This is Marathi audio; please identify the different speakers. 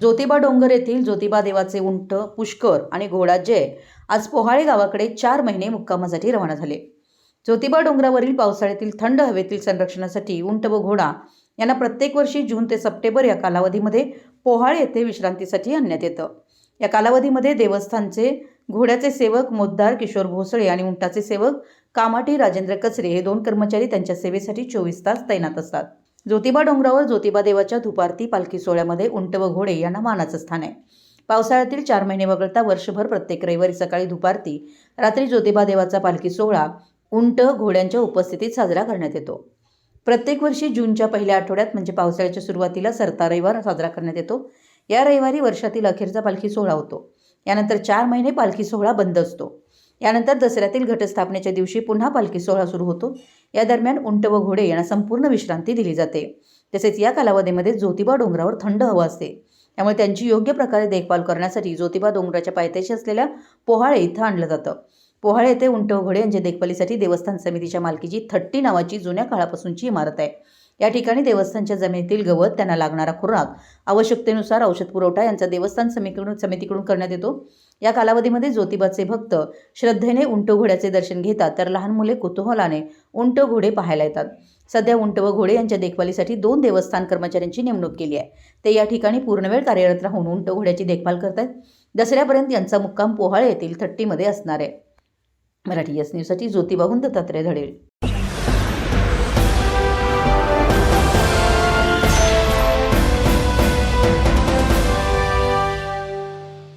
Speaker 1: ज्योतिबा डोंगर येथील ज्योतिबा देवाचे उंट पुष्कर आणि घोडा जय आज पोहाळे गावाकडे चार महिने मुक्कामासाठी रवाना झाले. ज्योतिबा डोंगरावरील पावसाळ्यातील थंड हवेतील संरक्षणासाठी उंट व घोडा यांना प्रत्येक वर्षी जून ते सप्टेंबर या कालावधीमध्ये पोहाळे येथे विश्रांतीसाठी आणण्यात येतं. या कालावधीमध्ये देवस्थानचे घोड्याचे सेवक मोद्दार किशोर भोसळे आणि उंटाचे सेवक कामाटी राजेंद्र कचरे हे दोन कर्मचारी त्यांच्या सेवेसाठी चोवीस तास तैनात असतात. ज्योतिबा डोंगरावर ज्योतिबा देवाच्या धुपारती पालखी सोहळ्यामध्ये उंट व घोडे यांना मानाचं स्थान आहे. पावसाळ्यातील चार महिने वगळता वर्षभर प्रत्येक रविवारी सकाळी धुपारती रात्री ज्योतिबा देवाचा पालखी सोहळा उंट घोड्यांच्या उपस्थितीत साजरा करण्यात येतो. प्रत्येक वर्षी जूनच्या पहिल्या आठवड्यात म्हणजे पावसाळ्याच्या सुरुवातीला सरता रविवार साजरा करण्यात येतो. या रविवारी वर्षातील अखेरचा पालखी सोहळा होतो. यानंतर चार महिने पालखी सोहळा बंद असतो. यानंतर दसऱ्यातील घटस्थापनेच्या दिवशी पुन्हा पालखी सोहळा सुरू होतो. या दरम्यान उंट व घोडे यांना संपूर्ण विश्रांती दिली जाते. तसेच या कालावधीमध्ये ज्योतिबा डोंगरावर थंड हवा असते. त्यामुळे त्यांची योग्य प्रकारे देखभाल करण्यासाठी ज्योतिबा डोंगराच्या पायथ्याशी असलेल्या पोहाळे इथं आणलं जातं. पोहाळे येथे उंट व घोडे यांच्या देखभालीसाठी देवस्थान समितीच्या मालकीची थट्टी नावाची जुन्या काळापासूनची इमारत आहे. या ठिकाणी देवस्थानच्या जमिनीतील गवत त्यांना लागणारा खुराक आवश्यकतेनुसार औषध पुरवठा यांचा देवस्थान समितीकडून समितीकडून करण्यात येतो. या कालावधीमध्ये ज्योतिबाचे भक्त श्रद्धेने उंट घोड्याचे दर्शन घेतात तर लहान मुले कुतूहलाने उंट घोडे पाहायला येतात. सध्या उंट व घोडे यांच्या देखभालीसाठी दोन देवस्थान कर्मचाऱ्यांची नेमणूक केली आहे. ते या ठिकाणी पूर्णवेळ कार्यरत राहून उंट घोड्याची देखभाल करतात दसऱ्यापर्यंत यांचा मुक्काम पोहाळ येथील थट्टीमध्ये असणार आहे. मराठी एस न्यूजसाठी ज्योतिबाहून दत्तात्रय धडेल